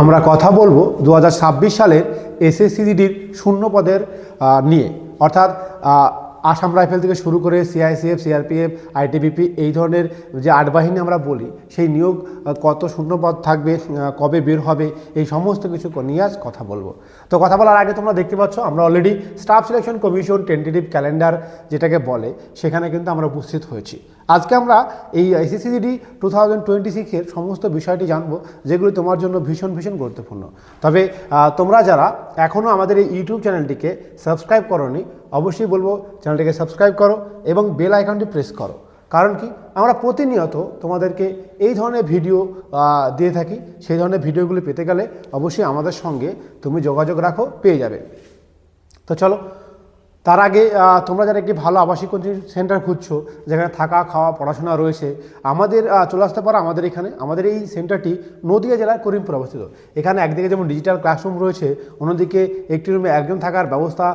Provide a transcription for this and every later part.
আমরা কথা বলব দু হাজার ছাব্বিশ সালের এসএসসিজিডির শূন্য পদের নিয়ে। অর্থাৎ আসাম রাইফেল থেকে শুরু করে সিআইসিএফ, সিআরপিএফ, আইটিবিপি এই ধরনের যে আট বাহিনী আমরা বলি, সেই নিয়োগ কত শূন্য পদ থাকবে কবে বের হবে, এই সমস্ত কিছু নিয়ে আজ কথা বলব। তো কথা বলার আগে তোমরা দেখতে পাচ্ছ, আমরা already staff selection commission tentative calendar যেটাকে বলে, সেখানে কিন্তু আমরা উপস্থিত হয়েছি। আজকে আমরা এই আইসিসিডি টু থাউজেন্ড টোয়েন্টি সিক্সের সমস্ত বিষয়টি জানব, যেগুলি তোমার জন্য ভীষণ ভীষণ গুরুত্বপূর্ণ। তবে তোমরা যারা এখনও আমাদের এই ইউটিউব চ্যানেলটিকে সাবস্ক্রাইব করোনি, অবশ্যই বলব চ্যানেলটিকে সাবস্ক্রাইব করো এবং বেল আইকনটি প্রেস করো। কারণ কি? আমরা প্রতিনিয়ত তোমাদেরকে এই ধরনের ভিডিও দিয়ে থাকি। সেই ধরনের ভিডিওগুলি পেতে গেলে অবশ্যই আমাদের সঙ্গে তুমি যোগাযোগ রাখো, পেয়ে যাবে। তো চলো তার আগে তোমরা যারা একটি ভালো আবাসিক কোচিং সেন্টার খুঁজছো, যেখানে থাকা, খাওয়া, পড়াশোনা রয়েছে, আমাদের চলে আসতে পারো আমাদের এখানে। আমাদের এই সেন্টারটি নদিয়া জেলার করিমপুর অবস্থিত। এখানে একদিকে যেমন ডিজিটাল ক্লাসরুম রয়েছে, অন্যদিকে একটি রুমে একজন থাকার ব্যবস্থা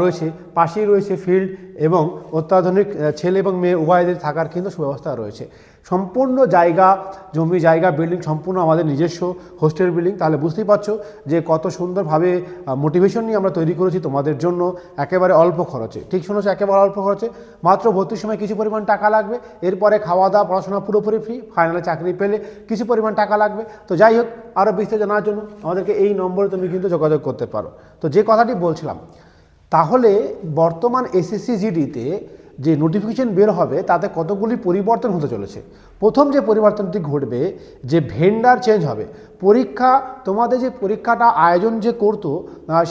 রয়েছে। পাশেই রয়েছে ফিল্ড এবং অত্যাধুনিক ছেলে এবং মেয়ে উভয়দের থাকার কিন্তু সুব্যবস্থা রয়েছে। সম্পূর্ণ জায়গা, জমি, জায়গা বিল্ডিং সম্পূর্ণ আমাদের নিজস্ব হোস্টেল বিল্ডিং তাহলে বুঝতেই পারছ যে কত সুন্দরভাবে মোটিভেশন নিয়ে আমরা তৈরি করেছি তোমাদের জন্য একেবারে অল্প খরচে। ঠিক শুনেছো? একেবারে অল্প খরচে। মাত্র ভর্তির সময় কিছু পরিমাণ টাকা লাগবে। এরপরে খাওয়া দাওয়া পড়াশোনা পুরোপুরি ফ্রি ফাইনালে চাকরি পেলে কিছু পরিমাণ টাকা লাগবে। তো যাই হোক আরও বিস্তারিত জানার জন্য আমাদেরকে এই নম্বরে তুমি কিন্তু যোগাযোগ করতে পারো। তো যে কথাটি বলছিলাম, তাহলে বর্তমান এসএসসি জিডিতে যে নোটিফিকেশন বের হবে, তাতে কতগুলি পরিবর্তন হতে চলেছে। প্রথম যে পরিবর্তনটি ঘটবে, যে ভেন্ডার চেঞ্জ হবে, পরীক্ষা, তোমাদের যে পরীক্ষাটা আয়োজন যে করতো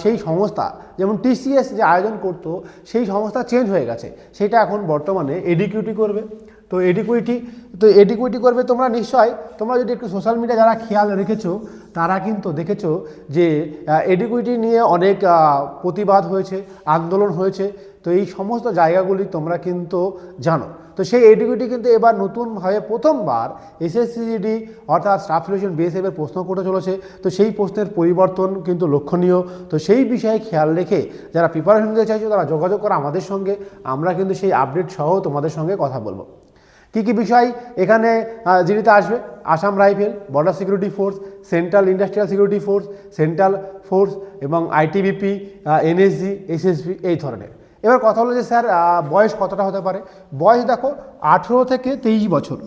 সেই সংস্থা, যেমন টিসিএস যে আয়োজন করতো, সেই সংস্থা চেঞ্জ হয়ে গেছে। সেটা এখন বর্তমানে এডিকিউটি করবে। তো এডিকুইটি তো এডিকুইটি করবে তোমরা নিশ্চয়। তোমরা যদি একটু সোশ্যাল মিডিয়া যারা খেয়াল রেখেছো, তারা কিন্তু দেখেছ যে এডিকুইটি নিয়ে অনেক প্রতিবাদ হয়েছে, আন্দোলন হয়েছে। তো এই সমস্ত জায়গাগুলি তোমরা কিন্তু জানো। তো সেই এডিকুইটি কিন্তু এবার নতুনভাবে প্রথমবার এসএসসিডি অর্থাৎ স্টাফ সিলেকশন বিএসএফের প্রশ্ন করতে চলেছে। তো সেই প্রশ্নের পরিবর্তন কিন্তু লক্ষণীয়। তো সেই বিষয়ে খেয়াল রেখে যারা প্রিপারেশন নিতে চাইছো তারা যোগাযোগ করো আমাদের সঙ্গে। আমরা কিন্তু সেই আপডেট সহ তোমাদের সঙ্গে কথা বলব। কী কী বিষয় এখানে আহ, আসবে? Assam rifle border security force central industrial security force central force এবং আইটিবিপি এনএসজি এসএসবি এই ধরনের। এবার কথা হলো যে স্যার বয়স কতটা হতে পারে? বয়স দেখো, আঠেরো থেকে তেইশ বছর।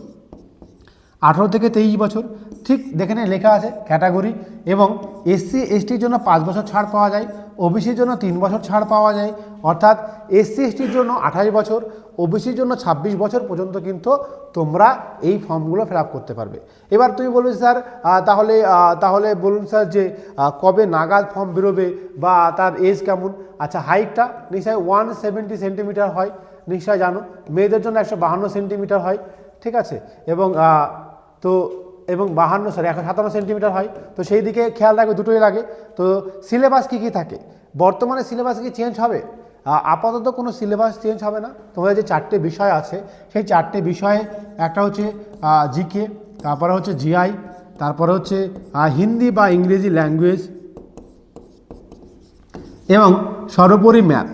আঠেরো থেকে তেইশ বছর। ঠিক দেখেনে লেখা আছে, ক্যাটাগরি এবং এসসি, এসটির জন্য পাঁচ বছর ছাড় পাওয়া যায়। ওবিসির জন্য তিন বছর ছাড় পাওয়া যায়। অর্থাৎ এসসি এসটির জন্য আঠাশ বছর, ওবিসির জন্য ছাব্বিশ বছর পর্যন্ত কিন্তু তোমরা এই ফর্মগুলো ফিল করতে পারবে। এবার তুমি বলবে, স্যার তাহলে তাহলে বলুন, স্যার, যে কবে নাগাদ ফর্ম বেরোবে বা তার এজ কেমন? আচ্ছা হাইটটা নিশ্চয় ওয়ান সেভেন্টি সেন্টিমিটার হয়, নিশ্চয় জানো। মেয়েদের জন্য একশো বাহান্ন সেন্টিমিটার হয়, ঠিক আছে? এবং তো এবং বাহান্ন সরি একশো সাতান্ন সেন্টিমিটার হয়। তো সেই দিকে খেয়াল রাখবে, দুটোই লাগে। তো সিলেবাস কী কী থাকে? বর্তমানে সিলেবাস কি চেঞ্জ হবে? আপাতত কোনো সিলেবাস চেঞ্জ হবে না। তোমাদের যে চারটে বিষয় আছে, সেই চারটে বিষয়ে একটা হচ্ছে জিকে তারপরে হচ্ছে জিআই তারপরে হচ্ছে হিন্দি বা ইংরেজি ল্যাঙ্গুয়েজ এবং সর্বোপরি ম্যাথ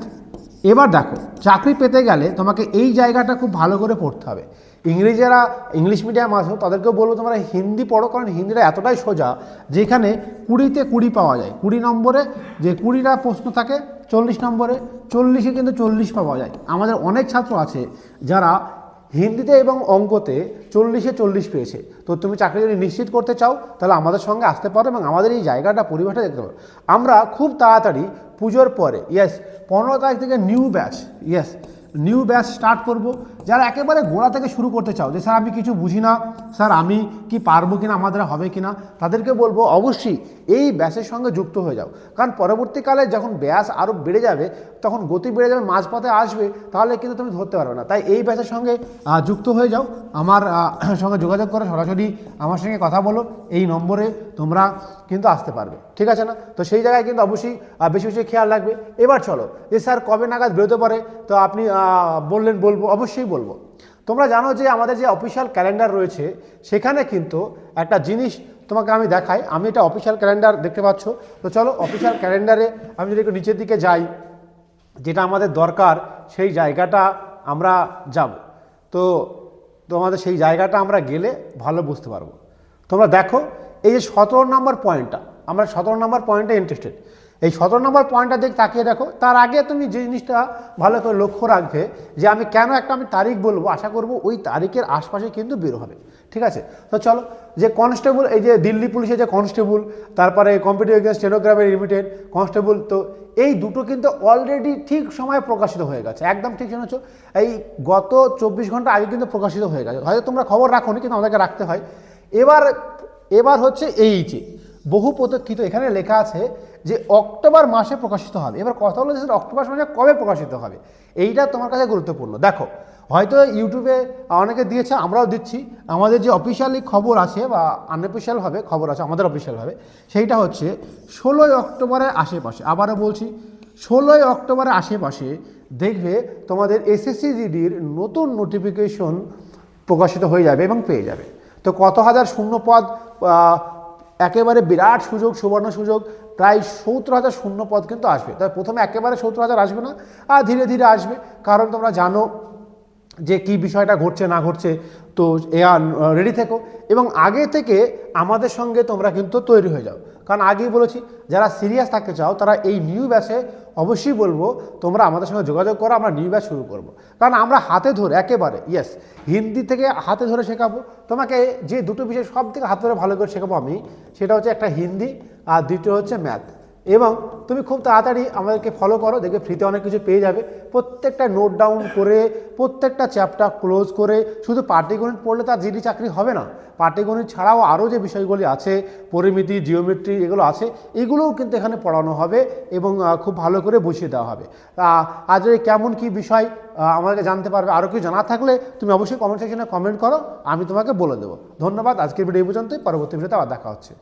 এবার দেখো, চাকরি পেতে গেলে তোমাকে এই জায়গাটা খুব ভালো করে পড়তে হবে। ইংরেজি যারা ইংলিশ মিডিয়াম আসো তাদেরকেও বলব তোমরা হিন্দি পড়ো, কারণ হিন্দিটা এতটাই সোজা, যেখানে কুড়িতে কুড়ি পাওয়া যায়। কুড়ি নম্বরে যে কুড়িটা প্রশ্ন থাকে, চল্লিশ নম্বরে চল্লিশে কিন্তু চল্লিশ পাওয়া যায়। আমাদের অনেক ছাত্র আছে যারা হিন্দিতে এবং অঙ্কতে চল্লিশে চল্লিশ পেয়েছে। তো তুমি চাকরি যদি নিশ্চিত করতে চাও, তাহলে আমাদের সঙ্গে আসতে পারো এবং আমাদের এই জায়গাটা, পরিবেশটা দেখতে পারো। আমরা খুব তাড়াতাড়ি পুজোর পরে ইয়েস পনেরো তারিখ থেকে new batch yes new batch start করব। যারা একেবারে গোড়া থেকে শুরু করতে চাও যে, স্যার, আমি কিছু বুঝি না, স্যার, আমি কি পারব কিনা, আমাদের হবে কিনা? তাদেরকে বলব, অবশ্যই এই ব্যাসের সঙ্গে যুক্ত হয়ে যাও। কারণ পরবর্তীকালে যখন ব্যাস আরও বেড়ে যাবে, তখন গতি বেড়ে যাবে, মাঝপথে আসবে, তাহলে কিন্তু তুমি ধরতে পারবে না। তাই এই ব্যাসের সঙ্গে যুক্ত হয়ে যাও। আমার সঙ্গে যোগাযোগ করে, সরাসরি আমার সঙ্গে কথা বলো। এই নম্বরে তোমরা কিন্তু আসতে পারবে। ঠিক আছে না? তো সেই জায়গায় কিন্তু অবশ্যই বেশি বেশি খেয়াল রাখবে। এবার চলো, যে, স্যার, কবে নাগাদ বেরোতে পারে? তো আপনি বললেন, বলব, অবশ্যই বলব? তোমরা জানো যে আমাদের যে অফিসিয়াল ক্যালেন্ডার রয়েছে, সেখানে কিন্তু একটা জিনিস তোমাকে আমি দেখাই। আমি এটা অফিসিয়াল ক্যালেন্ডার দেখতে পাচ্ছ। তো চলো অফিসিয়াল ক্যালেন্ডারে আমি যদি একটু নিচের দিকে যাই, যেটা আমাদের দরকার, সেই জায়গাটা আমরা যাব। তো তোমাদের সেই জায়গাটা আমরা গেলে ভালো বুঝতে পারব। তোমরা দেখো, এই যে সতেরো নম্বর পয়েন্টটা আমরা সতেরো নম্বর পয়েন্টে ইন্টারেস্টেড এই সতেরো নম্বর পয়েন্টটা দিক তাকিয়ে দেখো। তার আগে তুমি যে জিনিসটা ভালো করে লক্ষ্য রাখবে যে আমি কেন একটা আমি তারিখ বলব, আশা করব ওই তারিখের আশপাশে কিন্তু বের হবে। ঠিক আছে? তো চলো, যে কনস্টেবল এই যে দিল্লি পুলিশের যে কনস্টেবল তারপরে কম্পিটিভ এগেন্স স্টেনোগ্রাফের লিমিটেড কনস্টেবল তো এই দুটো কিন্তু অলরেডি ঠিক সময়ে প্রকাশিত হয়ে গেছে। একদম ঠিক শুনেছো এই গত চব্বিশ ঘণ্টা আগে কিন্তু প্রকাশিত হয়ে গেছে। হয়তো তোমরা খবর রাখো কিন্তু আমাদেরকে রাখতে হয়। এবার এবার হচ্ছে এইচে বহু প্রতীক্ষিত এখানে লেখা আছে যে অক্টোবর মাসে প্রকাশিত হবে। এবার কথা হলো যে অক্টোবর মাসে কবে প্রকাশিত হবে? এইটা তোমার কাছে গুরুত্বপূর্ণ। দেখো, হয়তো ইউটিউবে অনেকে দিয়েছে, আমরাও দিচ্ছি। আমাদের যে অফিসিয়ালি খবর আছে বা আনঅফিসিয়ালভাবে খবর আছে, আমাদের অফিসিয়ালভাবে সেইটা হচ্ছে ষোলোই অক্টোবরের আশেপাশে। আবারও বলছি, ষোলোই অক্টোবরের আশেপাশে দেখবে তোমাদের এসএসসি জিডির নতুন নোটিফিকেশন প্রকাশিত হয়ে যাবে এবং পেয়ে যাবে। তো কত হাজার শূন্য পদ একেবারে বিরাট সুযোগ, সুবর্ণ সুযোগ, প্রায় সত্তর হাজার শূন্য পদ কিন্তু আসবে। তবে প্রথমে একেবারে সত্তর হাজার আসবে না, আর ধীরে ধীরে আসবে। কারণ তোমরা জানো যে কি বিষয়টা ঘটছে, না ঘটছে, তো এয়ার রেডি থেকো। এবং আগে থেকে আমাদের সঙ্গে তোমরা কিন্তু তৈরি হয়ে যাও। কারণ আগেই বলেছি, যারা সিরিয়াস থাকতে চাও, তারা এই নিউ ব্যাচে অবশ্যই বলব, তোমরা আমাদের সঙ্গে যোগাযোগ করো, আমরা নিউ ব্যাচ শুরু করব। কারণ আমরা হাতে ধরে, একেবারে ইয়েস হিন্দি থেকে হাতে ধরে শেখাবো। তোমাকে যে দুটো বিষয় সব থেকে হাতে ধরে ভালো করে শেখাবো আমি, সেটা হচ্ছে একটা হিন্দি, আর দ্বিতীয় হচ্ছে ম্যাথ এবং তুমি খুব তাড়াতাড়ি আমাদেরকে ফলো করো, দেখবে ফ্রিতে অনেক কিছু পেয়ে যাবে। প্রত্যেকটা নোট ডাউন করে, প্রত্যেকটা চ্যাপ্টার ক্লোজ করে, শুধু পাটিগণিত পড়লে তার জিডি চাকরি হবে না। পাটিগণিত ছাড়াও আরও যে বিষয়গুলি আছে, পরিমিতি জিওমেট্রি এগুলো আছে, এগুলোও কিন্তু এখানে পড়ানো হবে এবং খুব ভালো করে বুঝিয়ে দেওয়া হবে। আজ কেমন কি বিষয় আমাদেরকে জানতে পারবে, আরও কিছু জানা থাকলে তুমি অবশ্যই কমেন্ট সেকশনে কমেন্ট করো, আমি তোমাকে বলে দেবো। ধন্যবাদ, আজকের ভিডিও পর্যন্তই, পরবর্তী ভিডিওতে আবার দেখা হচ্ছে।